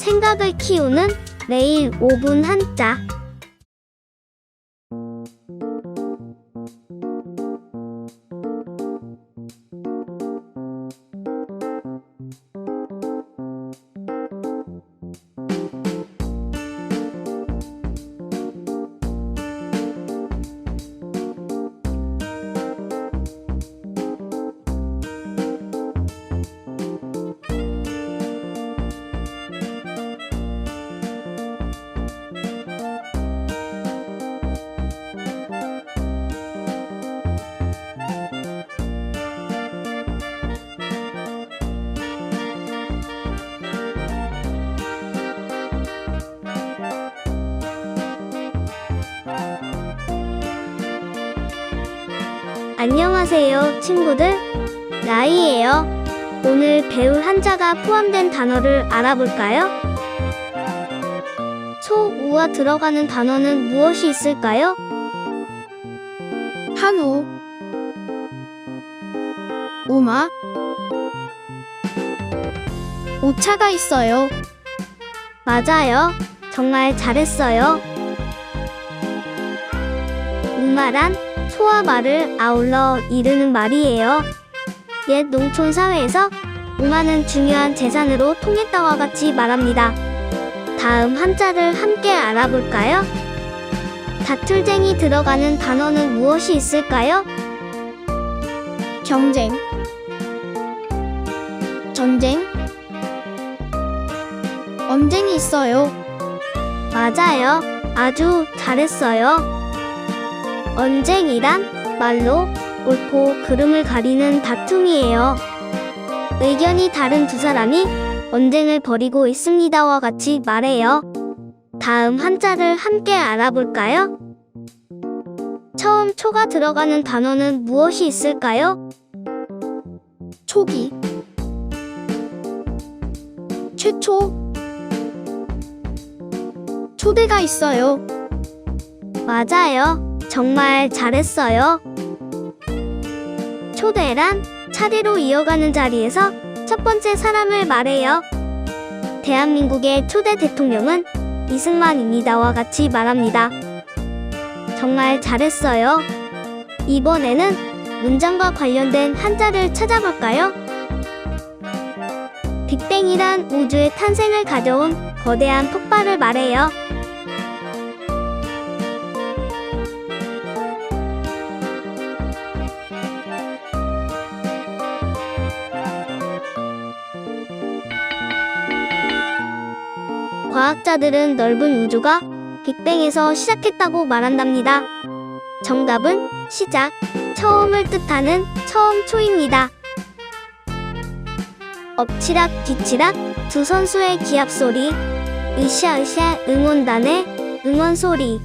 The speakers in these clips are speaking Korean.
생각을 키우는 매일 5분 한자. 안녕하세요, 친구들. 나이예요. 오늘 배울 한자가 포함된 단어를 알아볼까요? 소, 우와 들어가는 단어는 무엇이 있을까요? 한우 우마 오차가 있어요. 맞아요. 정말 잘했어요. 우마란 소와 말을 아울러 이르는 말이에요. 옛 농촌 사회에서 우마는 중요한 재산으로 통했다와 같이 말합니다. 다음 한자를 함께 알아볼까요? 다툴쟁이 들어가는 단어는 무엇이 있을까요? 경쟁 전쟁 언쟁이 있어요. 맞아요. 아주 잘했어요. 언쟁이란 말로 옳고 그름을 가리는 다툼이에요. 의견이 다른 두 사람이 언쟁을 벌이고 있습니다와 같이 말해요. 다음 한자를 함께 알아볼까요? 처음 초가 들어가는 단어는 무엇이 있을까요? 초기 최초 초대가 있어요. 맞아요. 정말 잘했어요. 초대란 차례로 이어가는 자리에서 첫 번째 사람을 말해요. 대한민국의 초대 대통령은 이승만입니다와 같이 말합니다. 정말 잘했어요. 이번에는 문장과 관련된 한자를 찾아볼까요? 빅뱅이란 우주의 탄생을 가져온 거대한 폭발을 말해요. 과학자들은 넓은 우주가 빅뱅에서 시작했다고 말한답니다. 정답은 시작, 처음을 뜻하는 처음초입니다. 엎치락 뒤치락 두 선수의 기합 소리, 으쌰으쌰 응원단의 응원 소리.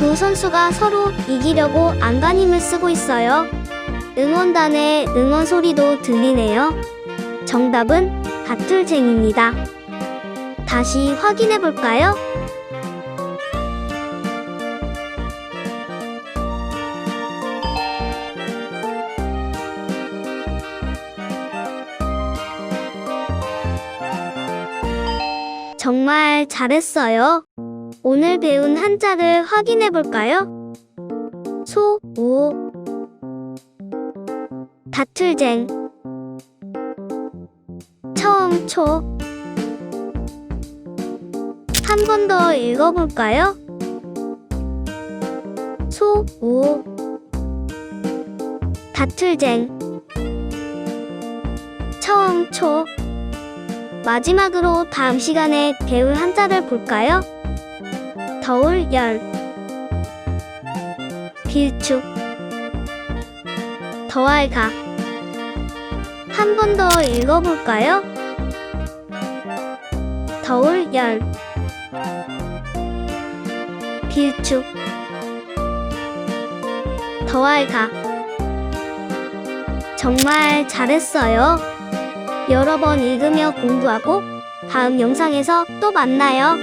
두 선수가 서로 이기려고 안간힘을 쓰고 있어요. 응원단의 응원 소리도 들리네요. 정답은 다툴쟁입니다. 다시 확인해 볼까요? 정말 잘했어요. 오늘 배운 한자를 확인해 볼까요? 소, 오, 다툴쟁, 처음, 초. 한 번 더 읽어볼까요? 소, 오, 다툴쟁, 처음, 초. 마지막으로 다음 시간에 배울 한자를 볼까요? 더울 열 빌축 더할 가 한 번 더 읽어볼까요? 더울 열 빌축 더할 가 정말 잘했어요. 여러 번 읽으며 공부하고 다음 영상에서 또 만나요.